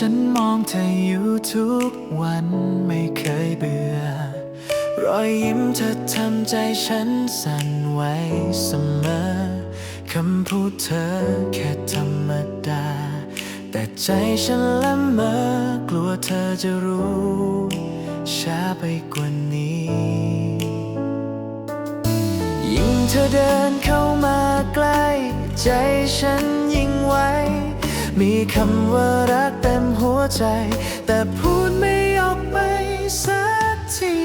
ฉันมองเธออยู่ทุกวันไม่เคยเบื่อ รอยยิ้มเธอทำใจฉันสั่นไหวเสมอ คำพูดเธอแค่ธรรมดา แต่ใจฉันละเมอกลัวเธอจะรู้ช้าไปกว่านี้ ยิ่งเธอเดินเข้ามาใกล้ ใจฉันยิ่งไว มีคำว่ารักเต็มหัวใจ แต่พูดไม่ออกไปสักที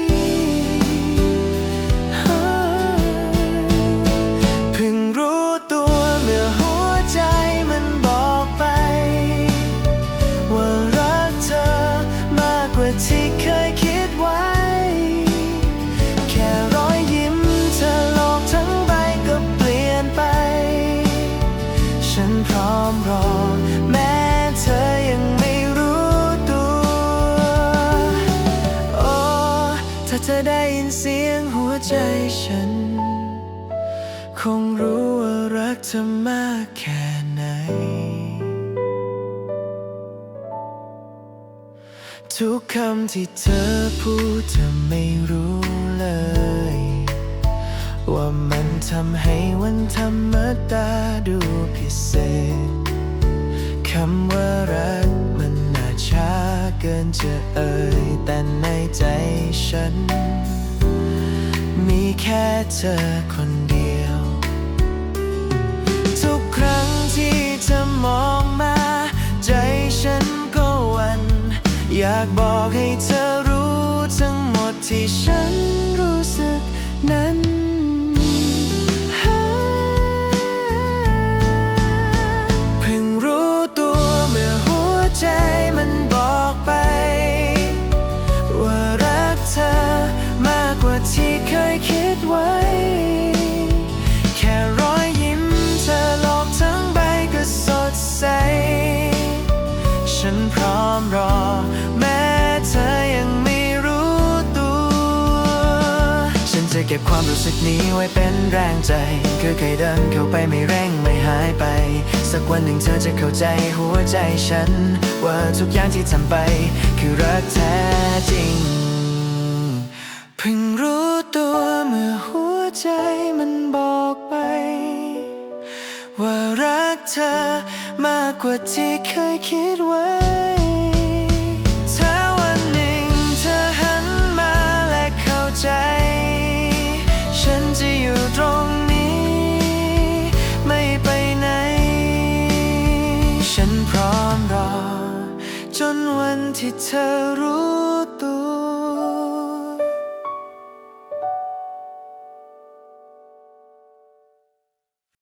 เพิ่งรู้ตัวเมื่อหัวใจมันบอกไป ว่ารักเธอมากกว่าที่เคยคิดไว้ แค่รอยยิ้มเธอโลกทั้งใบก็เปลี่ยนไป ฉันพร้อมรอ เธอได้ยินเสียงหัวใจฉัน คงรู้ว่ารักเธอมากแค่ไหน ทุกคำที่เธอพูดเธอไม่รู้เลย ว่ามันทำให้วันธรรมดาดูพิเศษคำว่ารัก เกินจะเอ่ยแต่ในใจฉัน มีแค่เธอคนเดียว ทุกครั้งที่เธอมองมา ใจฉันก็วัน อยากบอกให้เธอรู้ทั้งหมดที่ฉัน ก็บความรู้สึกนี้ไว้เป็นแรงใจ คือเคยเดินเข้าไปไม่เร่งไม่หายไป สักวันหนึ่งเธอจะเข้าใจหัวใจฉัน ว่าทุกอย่างที่ทำไป คือรักแท้จริง เพิ่งรู้ตัวเมื่อหัวใจมันบอกไป ว่ารักเธอมากกว่าที่เคยคิดไว้ ที่เธอรู้